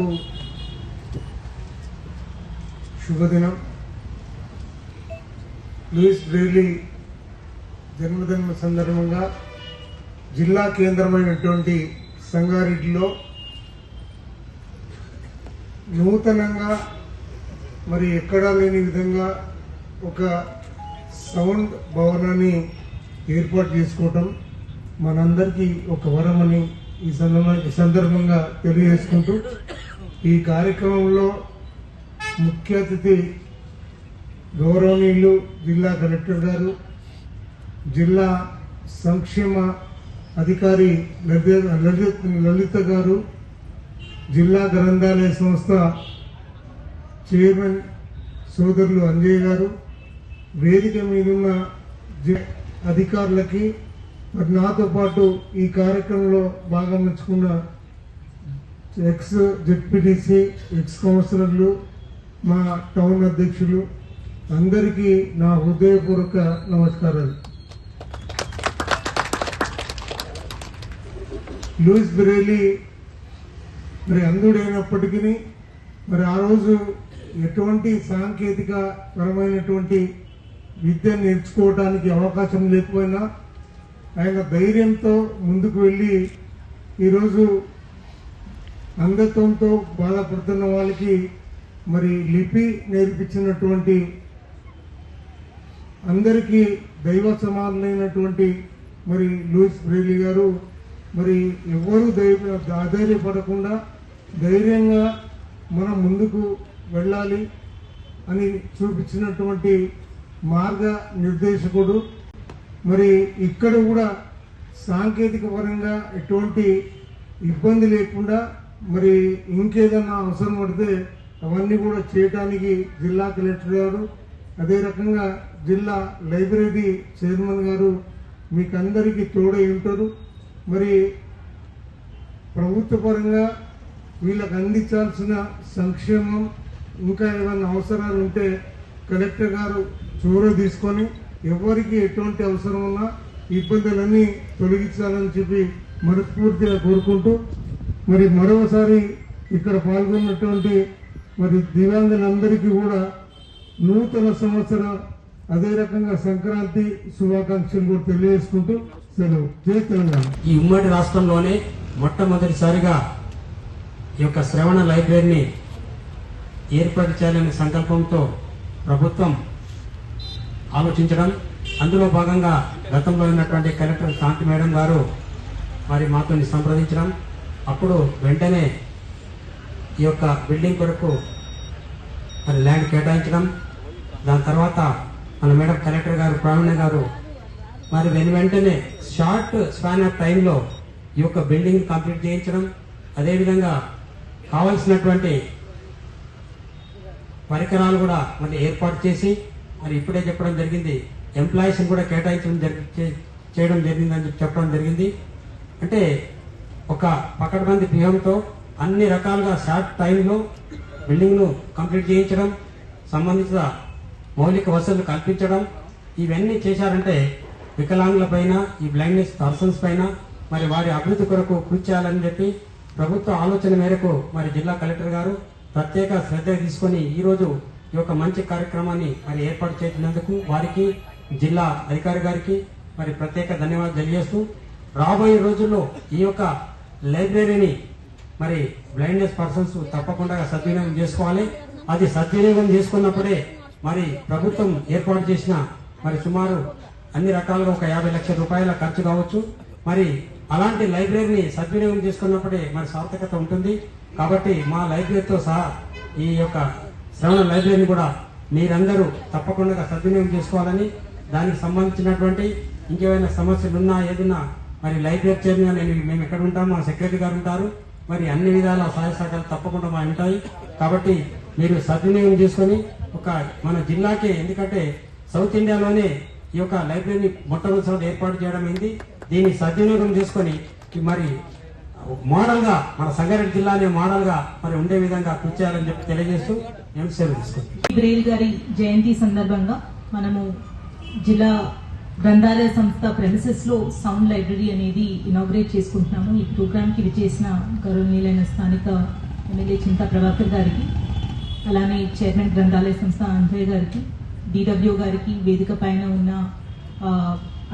జిల్లాకు శుభదినం. Louis Braille జన్మదిన సందర్భంగా జిల్లా కేంద్రమైనటువంటి సంగారెడ్డిలో నూతనంగా మరి ఎక్కడా లేని విధంగా ఒక సౌండ్ భవనాన్ని ఏర్పాటు చేసుకోవటం మనందరికీ ఒక వరమని ఈ ఈ సందర్భంగా తెలియజేసుకుంటూ ఈ కార్యక్రమంలో ముఖ్య అతిథి గౌరవనీయులు జిల్లా కలెక్టర్ గారు జిల్లా సంక్షేమ అధికారి లలిత లలిత లలిత గారు జిల్లా గ్రంథాలయ సంస్థ చైర్మన్ సోదరులు అంజయ్ గారు వేదిక మీదున్న అధికారులకి మరి నాతో పాటు ఈ కార్యక్రమంలో భాగం పంచుకున్న ఎక్స్ జెడ్పీటీసీ ఎక్స్ కౌన్సిలర్లు మా టౌన్ అధ్యక్షులు అందరికీ నా హృదయపూర్వక నమస్కారాలు. లూయిస్ బిరేలీ మరి అంధుడైనప్పటికీ మరి ఆ రోజు ఎటువంటి సాంకేతిక పరమైనటువంటి విద్య నేర్చుకోవడానికి అవకాశం లేకపోయినా ఆయన ధైర్యంతో ముందుకు వెళ్ళి ఈరోజు అంధత్వంతో బాధపడుతున్న వాళ్ళకి మరి లిపి నేర్పించినటువంటి అందరికీ దైవ సమానులైనటువంటి మరి లూయిస్ బ్రేలీ గారు మరి ఎవరు ధైర్య ఆధైర్యపడకుండా ధైర్యంగా మనం ముందుకు వెళ్ళాలి అని చూపించినటువంటి మార్గ నిర్దేశకుడు. మరి ఇక్కడ కూడా సాంకేతిక పరంగా ఎటువంటి ఇబ్బంది లేకుండా మరి ఇంకేదన్నా అవసరం పడితే అవన్నీ కూడా చేయటానికి జిల్లా కలెక్టర్ గారు అదే రకంగా జిల్లా లైబ్రరీ చైర్మన్ గారు మీకు అందరికీ తోడై ఉంటారు. మరి ప్రభుత్వ పరంగా వీళ్ళకి అందించాల్సిన సంక్షేమం ఇంకా ఏమైనా అవసరాలు ఉంటే కలెక్టర్ గారు చోర తీసుకొని ఎవరికి ఎటువంటి అవసరం ఉన్నా ఇబ్బందులన్నీ తొలగించాలని చెప్పి మనస్ఫూర్తిగా కోరుకుంటూ మరి మరోసారి ఇక్కడ పాల్గొన్నటువంటి మరి దివ్యాంగులందరికీ కూడా నూతన సంవత్సర అదే రకంగా సంక్రాంతి శుభాకాంక్షలు కూడా తెలియజేసుకుంటూ సెలవు. జై తెలంగాణ. ఈ ఉమ్మడి రాష్ట్రంలోనే మొట్టమొదటిసారిగా ఈ యొక్క శ్రవణ లైబ్రరీని ఏర్పాటు చేయాలనే సంకల్పంతో ప్రభుత్వం ఆలోచించడం అందులో భాగంగా గతంలో ఉన్నటువంటి కలెక్టర్ శాంతి మేడం గారు మరి మాతో సంప్రదించడం అప్పుడు వెంటనే ఈ యొక్క బిల్డింగ్ కొరకు మరి ల్యాండ్ కేటాయించడం దాని తర్వాత మన మేడం కలెక్టర్ గారు ప్రావీణ్య గారు మరి వెను వెంటనే షార్ట్ స్పాన్ ఆఫ్ టైంలో ఈ యొక్క బిల్డింగ్ కంప్లీట్ చేయించడం అదేవిధంగా కావలసినటువంటి పరికరాలు కూడా మరి ఏర్పాటు చేసి మరి ఇప్పుడే చెప్పడం జరిగింది ఎంప్లాయీస్ని కూడా కేటాయించడం జరిగి చేయడం జరిగిందని చెప్పడం జరిగింది. అంటే ఒక పకడ్బందీ వ్యూహంతో అన్ని రకాలుగా షార్ట్ టైంలో బిల్డింగ్ను కంప్లీట్ చేయించడం సంబంధిత మౌలిక వసతులు కల్పించడం ఇవన్నీ చేశారంటే వికలాంగుల పైన ఈ బ్లైండ్నెస్ పర్సన్స్ పైన మరి వారి అభివృద్ధి కొరకు కృషి చేయాలని చెప్పి ప్రభుత్వ ఆలోచన మేరకు మరి జిల్లా కలెక్టర్ గారు ప్రత్యేక శ్రద్ధ తీసుకొని ఈరోజు ఈ యొక్క మంచి కార్యక్రమాన్ని మరి ఏర్పాటు చేసినందుకు వారికి జిల్లా అధికారి గారికి మరి ప్రత్యేక ధన్యవాదాలు తెలియజేస్తూ రాబోయే రోజుల్లో ఈ యొక్క లైబ్రరీని మరి బ్లైండ్నెస్ పర్సన్స్ తప్పకుండా సద్వినియోగం చేసుకోవాలి. అది సద్వినియోగం చేసుకున్నప్పుడే మరి ప్రభుత్వం ఏర్పాటు చేసిన మరి సుమారు అన్ని రకాలుగా ఒక యాభై లక్షల రూపాయల ఖర్చు కావచ్చు. మరి అలాంటి లైబ్రరీని సద్వినియోగం చేసుకున్నప్పుడే మరి సార్థకత ఉంటుంది. కాబట్టి మా లైబ్రరీతో సహా ఈ యొక్క శ్రవణ లైబ్రరీని కూడా మీరందరూ తప్పకుండా సద్వినియోగం చేసుకోవాలని దానికి సంబంధించినటువంటి ఇంకేమైనా సమస్యలు ఉన్నా ఏదైనా మరి లైబ్రరీ చైర్మన్ నేను మేము ఎక్కడ ఉంటాం? మా సెక్రటరీ గారు ఉంటారు. మరి అన్ని విధాల సహాయ సహకారాలు తప్పకుండా మా ఉంటాయి. కాబట్టి మీరు సద్వినియోగం చేసుకొని ఒక మన జిల్లాకే ఎందుకంటే సౌత్ ఇండియాలోనే ఈ యొక్క లైబ్రరీని మొట్టమొదటిసారి ఏర్పాటు చేయడం అయింది దీన్ని సద్వినియోగం చేసుకొని మరి మోడల్గా మన సంగారెడ్డి జిల్లానే మోడల్గా మరి ఉండే విధంగా కృషి చేయాలని చెప్పి తెలియజేస్తూ మేము సెలవు తీసుకుంటాం బ్రేల్ గారి జయంతి సందర్భంగా మనము జిల్లా గ్రంథాలయ సంస్థ ప్రెమిసెస్లో సౌండ్ లైబ్రరీ అనేది ఇనాగ్రేట్ చేసుకుంటున్నాము. ఈ ప్రోగ్రామ్కి విచ్చేసిన గౌరవనీయులైన స్థానిక ఎమ్మెల్యే చింతా ప్రభాకర్ గారికి అలానే చైర్మన్ గ్రంథాలయ సంస్థ అంజయ్ గారికి డిడబ్ల్యూ గారికి వేదిక పైన ఉన్న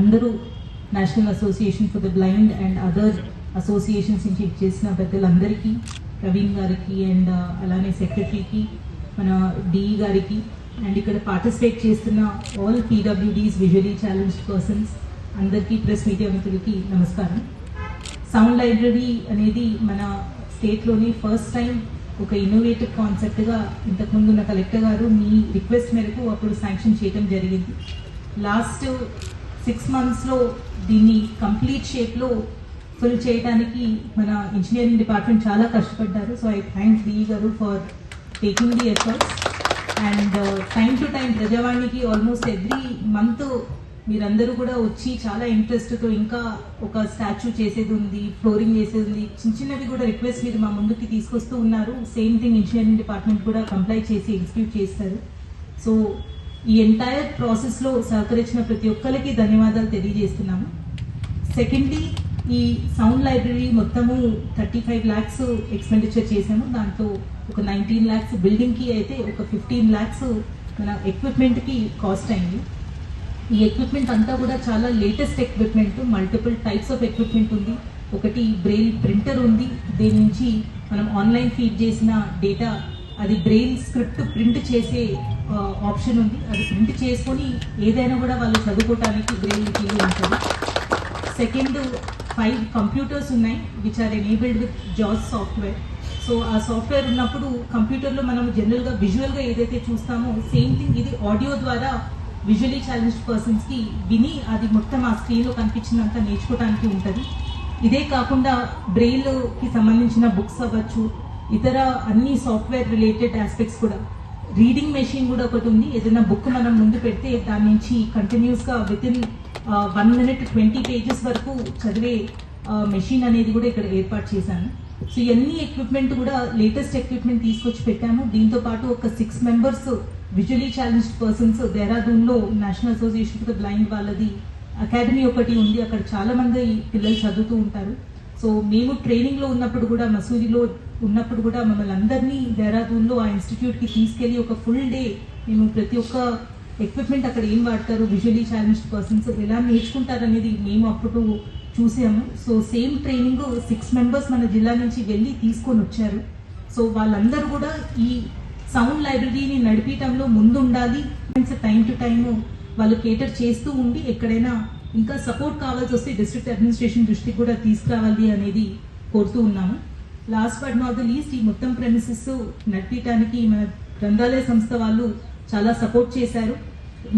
అందరూ national association for the blind and other associations నుంచి చేసిన పెద్దలందరికీ ప్రవీణ్ గారికి అండ్ అలానే సెక్రటరీకి మన డిఈ గారికి అండ్ ఇక్కడ పార్టిసిపేట్ చేస్తున్న all PWDs visually challenged persons అందరికీ ప్రెస్ మీడియా మిత్రులకి నమస్కారం. సౌండ్ లైబ్రరీ అనేది మన స్టేట్లోని ఫస్ట్ టైం ఒక ఇన్నోవేటివ్ కాన్సెప్ట్గా ఇంతకుముందు ఉన్న కలెక్టర్ గారు మీ రిక్వెస్ట్ మేరకు అప్పుడు శాంక్షన్ చేయడం జరిగింది. లాస్ట్ సిక్స్ మంత్స్లో దీన్ని కంప్లీట్ షేప్లో ఫుల్ చేయడానికి మన ఇంజనీరింగ్ డిపార్ట్మెంట్ చాలా కష్టపడ్డారు. సో ఐ థ్యాంక్ డి గారు for taking the efforts and time to time ప్రజావాణికి almost every month మీరందరూ కూడా వచ్చి చాలా ఇంట్రెస్ట్తో ఇంకా ఒక స్టాచ్యూ చేసేది ఉంది ఫ్లోరింగ్ చేసేది ఉంది. చిన్న చిన్నవి కూడా రిక్వెస్ట్ మీరు మా ముందుకి తీసుకొస్తూ ఉన్నారు. సేమ్ థింగ్ ఇంజనీరింగ్ డిపార్ట్మెంట్ కూడా కంప్లై చేసి ఎగ్జిక్యూట్ చేస్తారు. సో ఈ ఎంటైర్ ప్రాసెస్లో సహకరించిన ప్రతి ఒక్కరికి ధన్యవాదాలు తెలియజేస్తున్నాము. సెకండ్లీ ఈ సౌండ్ లైబ్రరీ మొత్తము థర్టీ ఫైవ్ ల్యాక్స్ ఎక్స్పెండిచర్ చేశాము. దాంతో ఒక నైన్టీన్ ల్యాక్స్ బిల్డింగ్కి అయితే ఒక ఫిఫ్టీన్ ల్యాక్స్ మన ఎక్విప్మెంట్కి కాస్ట్ అయింది. ఈ ఎక్విప్మెంట్ అంతా కూడా చాలా latest equipment multiple types of equipment ఉంది. ఒకటి బ్రెయిల్ ప్రింటర్ ఉంది. దీని నుంచి మనం ఆన్లైన్ ఫీడ్ చేసిన డేటా అది బ్రెయిల్ స్క్రిప్ట్ ప్రింట్ చేసే ఆప్షన్ ఉంది. అది ప్రింట్ చేసుకొని ఏదైనా కూడా వాళ్ళు చదువుకోవటానికి బ్రెయిల్ ఫీల్ ఉంటుంది. సెకండ్ ఫైవ్ కంప్యూటర్స్ ఉన్నాయి విచ్ ఆర్ ఎనేబుల్డ్ విత్ జాస్ సాఫ్ట్వేర్ సో ఆ సాఫ్ట్వేర్ ఉన్నప్పుడు కంప్యూటర్లో మనం జనరల్గా విజువల్గా ఏదైతే చూస్తామో సేమ్ థింగ్ ఇది ఆడియో ద్వారా విజువలీ ఛాలెంజ్డ్ పర్సన్స్కి విని అది మొత్తం ఆ స్క్రీన్లో కనిపించినంత నేర్చుకోవడానికి ఉంటుంది. ఇదే కాకుండా బ్రెయిల్కి సంబంధించిన బుక్స్ అవ్వచ్చు ఇతర అన్ని సాఫ్ట్వేర్ రిలేటెడ్ ఆస్పెక్ట్స్ కూడా. రీడింగ్ మెషిన్ కూడా ఒకటి ఉంది ఏదైనా బుక్ మనం ముందు పెడితే దాని నుంచి కంటిన్యూస్గా within one minute twenty pages వరకు చదివే మెషిన్ అనేది కూడా ఇక్కడ ఏర్పాటు చేశాను. సో ఇవన్నీ ఎక్విప్మెంట్ కూడా లేటెస్ట్ ఎక్విప్మెంట్ తీసుకొచ్చి పెట్టాము. దీంతో పాటు ఒక six members visually challenged persons దేహరాదూన్లో national association for the blind వాళ్ళది అకాడమీ ఒకటి ఉంది. అక్కడ చాలా మంది పిల్లలు చదువుతూ ఉంటారు. సో మేము ట్రైనింగ్లో ఉన్నప్పుడు కూడా మసూరిలో ఉన్నప్పుడు కూడా మమ్మల్ని అందరినీ దేహరాదూన్లో ఆ ఇన్స్టిట్యూట్కి తీసుకెళ్ళి ఒక ఫుల్ డే మేము ప్రతి ఒక్క ఎక్విప్మెంట్ అక్కడ ఏం వాడతారు? విజువలీ ఛాలెంజ్డ్ పర్సన్స్ ఎలా నేర్చుకుంటారు అనేది మేము అప్పుడు చూసాము. So same training six members మన జిల్లా నుంచి వెళ్ళి తీసుకొని వచ్చారు. సో వాళ్ళందరూ కూడా ఈ సౌండ్ లైబ్రరీని నడిపించడంలో ముందుండాలి. టైం టు టైం వాళ్ళు కేటర్ చేస్తూ ఉండి ఎక్కడైనా ఇంకా సపోర్ట్ కావాల్సి వస్తే డిస్ట్రిక్ట్ అడ్మినిస్ట్రేషన్ దృష్టికి కూడా తీసుకురావాలి అనేది కోరుతూ ఉన్నాము. Last but not the least ఈ మొత్తం ప్రెమిసెస్ నడిపించడానికి మన గ్రంథాలయ సంస్థ వాళ్ళు చాలా సపోర్ట్ చేశారు.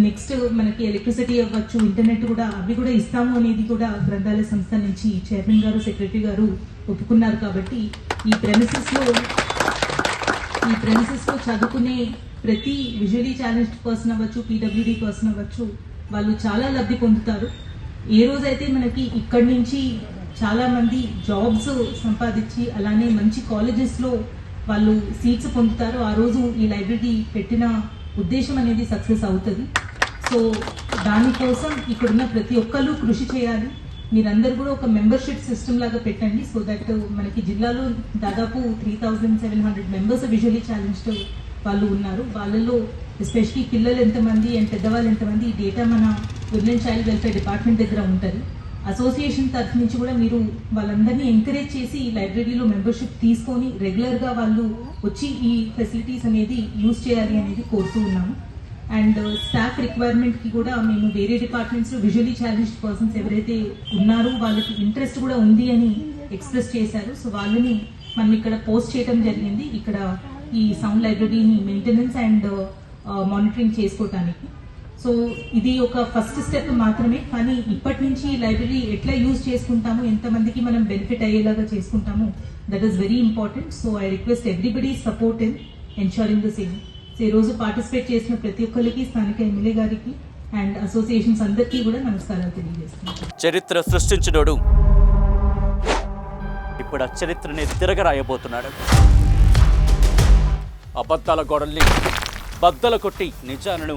నెక్స్ట్ మనకి ఎలక్ట్రిసిటీ అవ్వచ్చు ఇంటర్నెట్ కూడా అవి కూడా ఇస్తాము అనేది కూడా గ్రంథాలయ సంస్థ నుంచి చైర్మన్ గారు సెక్రటరీ గారు ఒప్పుకున్నారు కాబట్టి ఈ ప్రెమిసెస్లో ఈ ప్రెమిసెస్లో చదువుకునే ప్రతి విజువలీ ఛాలెంజ్డ్ పర్సన్ అవ్వచ్చు పీడబ్ల్యూడీ పర్సన్ అవ్వచ్చు వాళ్ళు చాలా లబ్ధి పొందుతారు. ఏ రోజైతే మనకి ఇక్కడి నుంచి చాలా మంది జాబ్స్ సంపాదించి అలానే మంచి కాలేజెస్లో వాళ్ళు సీట్స్ పొందుతారు ఆ రోజు ఈ లైబ్రరీ పెట్టిన ఉద్దేశం అనేది సక్సెస్ అవుతుంది. సో దానికోసం ఇక్కడున్న ప్రతి ఒక్కరు కృషి చేయాలి. మీరందరూ కూడా ఒక మెంబర్షిప్ సిస్టమ్ లాగా పెట్టండి. సో దట్ మనకి జిల్లాలో దాదాపు three thousand seven hundred members visually challenged వాళ్ళు ఉన్నారు. వాళ్ళలో ఎస్పెషలీ పిల్లలు ఎంతమంది అండ్ పెద్దవాళ్ళు ఎంతమంది ఈ డేటా మన విమెన్ చైల్డ్ వెల్ఫేర్ డిపార్ట్మెంట్ దగ్గర ఉంటుంది. అసోసియేషన్ తరఫు నుంచి కూడా మీరు వాళ్ళందరినీ ఎంకరేజ్ చేసి ఈ లైబ్రరీలో మెంబర్షిప్ తీసుకొని రెగ్యులర్గా వాళ్ళు వచ్చి ఈ ఫెసిలిటీస్ అనేది యూజ్ చేయాలి అనేది కోరుతూ ఉన్నాము. అండ్ స్టాఫ్ రిక్వైర్మెంట్కి కూడా మేము వేరే డిపార్ట్మెంట్స్లో విజువలీ ఛాలెంజ్డ్ పర్సన్స్ ఎవరైతే ఉన్నారో వాళ్ళకి ఇంట్రెస్ట్ కూడా ఉంది అని ఎక్స్ప్రెస్ చేశారు. సో వాళ్ళని మనం ఇక్కడ పోస్ట్ చేయడం జరిగింది. ఇక్కడ ఈ సౌండ్ లైబ్రరీని మెయింటెనెన్స్ అండ్ మానిటరింగ్ చేసుకోవటానికి. సో ఇది ఒక ఫస్ట్ స్టెప్ మాత్రమే. కానీ ఇప్పటి నుంచి ఈ లైబ్రరీ ఎట్లా యూజ్ చేసుకుంటాము ఎంతమందికి మనం బెనిఫిట్ అయ్యేలాగా చేసుకుంటాము that is very important so I request everybody support in ensuring the same so ఈ రోజు పార్టిసిపేట్ చేసిన ప్రతి ఒక్కరికి స్థానిక ఎమ్మెల్యే గారికి అండ్ అసోసియేషన్స్ అందరికీ కూడా నమస్కారాలు తెలియజేస్తున్నాను. చరిత్ర సృష్టించినోడు. ఇప్పుడు ఆ చరిత్రని తిరగరాయబోతున్నాడు. అబద్ధాల గోడల్ని బద్దలు కొట్టి నిజాలను